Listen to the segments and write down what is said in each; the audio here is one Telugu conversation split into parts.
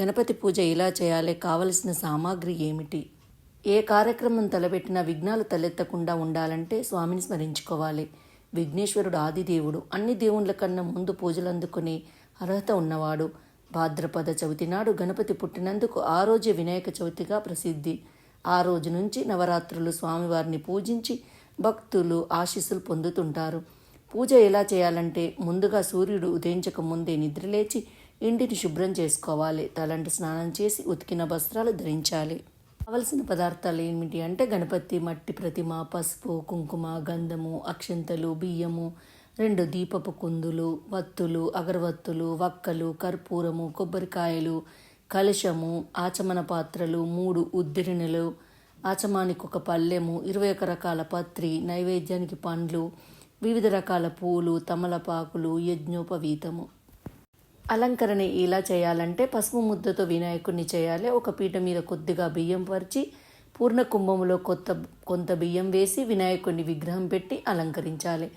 గణపతి పూజ ఎలా చేయాలి? కావలసిన సామాగ్రి ఏమిటి? ఏ కార్యక్రమం తలపెట్టినా విఘ్నాలు తలెత్తకుండా ఉండాలంటే స్వామిని స్మరించుకోవాలి. విఘ్నేశ్వరుడు ఆదిదేవుడు. అన్ని దేవుళ్ళ కన్నా ముందు పూజలు అందుకునే అర్హత ఉన్నవాడు. భాద్రపద చవితి నాడు గణపతి పుట్టినందుకు ఆ రోజే వినాయక చవితిగా ప్రసిద్ధి. ఆ రోజు నుంచి నవరాత్రులు స్వామివారిని పూజించి భక్తులు ఆశీస్సులు పొందుతుంటారు. పూజ ఎలా చేయాలంటే ముందుగా సూర్యుడు ఉదయించక ముందే నిద్రలేచి ఇంటిని శుభ్రం చేసుకోవాలి. తలంటి స్నానం చేసి ఉతికిన వస్త్రాలు ధరించాలి. కావలసిన పదార్థాలు ఏమిటి అంటే గణపతి మట్టి ప్రతిమ పసుపు కుంకుమ గంధము అక్షంతలు బియ్యము రెండు దీపపు కుందులు వత్తులు అగరవత్తులు వక్కలు కర్పూరము కొబ్బరికాయలు కలశము ఆచమన పాత్రలు మూడు ఉద్దిరిణలు ఆచమానికి ఒక పల్లెము ఇరవై ఒక రకాల పత్రి నైవేద్యానికి పండ్లు వివిధ రకాల పూలు తమలపాకులు యజ్ఞోపవీతము. అలంకరణ ఎలా చేయాలంటే పసుపు ముద్దతో వినాయకుడిని చేయాలి. ఒక పీట మీద కొద్దిగా బియ్యం పరిచి పూర్ణ కుంభంలో కొత్త కొంత బియ్యం వేసి వినాయకుడిని విగ్రహం పెట్టి అలంకరించాలి.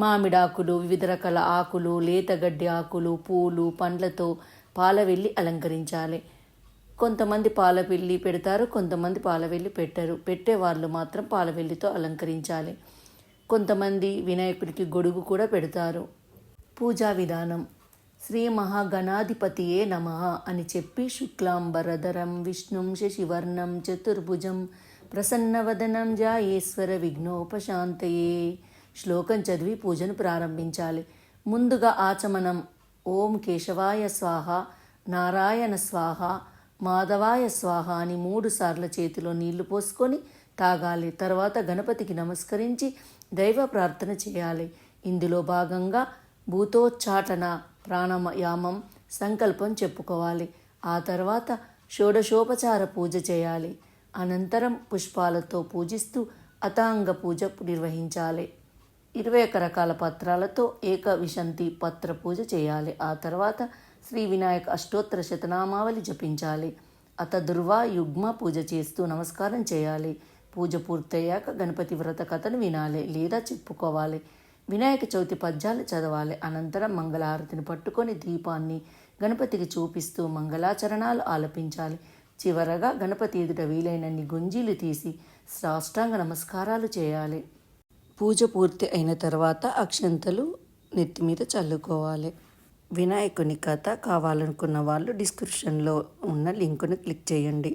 మామిడాకులు వివిధ రకాల ఆకులు లేతగడ్డి ఆకులు పూలు పండ్లతో పాలవెల్లి అలంకరించాలి. కొంతమంది పాలవెల్లి పెడతారు కొంతమంది పాలవెల్లి పెట్టరు. పెట్టే వాళ్ళు మాత్రం పాలవెల్లితో అలంకరించాలి. కొంతమంది వినాయకుడికి గొడుగు కూడా పెడతారు. పూజా విధానం. శ్రీ మహాగణాధిపతియే నమ అని చెప్పి శుక్లాంబరధరం విష్ణుం శశివర్ణం చతుర్భుజం ప్రసన్నవదనం జాయేశ్వర విఘ్నోపశాంతయే. శ్లోకం చదివి పూజను ప్రారంభించాలి. ముందుగా ఆచమనం. ఓం కేశవాయ స్వాహ నారాయణ స్వాహ మాధవాయ స్వాహ అని మూడు సార్ల చేతిలో నీళ్ళు పోసుకొని తాగాలి. తర్వాత గణపతికి నమస్కరించి దైవ ప్రార్థన చేయాలి. ఇందులో భాగంగా భూతోచ్చాటన ప్రాణయామం సంకల్పం చెప్పుకోవాలి. ఆ తర్వాత షోడశోపచార పూజ చేయాలి. అనంతరం పుష్పాలతో పూజిస్తూ అతాంగ పూజ నిర్వహించాలి. ఇరవై ఒక రకాల పత్రాలతో ఏక విశంతి పత్ర పూజ చేయాలి. ఆ తర్వాత శ్రీ వినాయక అష్టోత్తర శతనామావళి జపించాలి. అత దుర్వా యుగ్మ పూజ చేస్తూ నమస్కారం చేయాలి. పూజ పూర్తయ్యాక గణపతి వ్రత కథను వినాలి లేదా చెప్పుకోవాలి. వినాయక చవితి పద్యాలు చదవాలి. అనంతరం మంగళహారతిని పట్టుకొని దీపాన్ని గణపతికి చూపిస్తూ మంగళాచరణాలు ఆలపించాలి. చివరగా గణపతి ఎదుట వీలైనన్ని గుంజీలు తీసి సాష్టాంగ నమస్కారాలు చేయాలి. పూజ పూర్తి అయిన తర్వాత అక్షంతలు నెత్తి మీద చల్లుకోవాలి. వినాయకుని కథ కావాలనుకున్న వాళ్ళు డిస్క్రిప్షన్లో ఉన్న లింకును క్లిక్ చేయండి.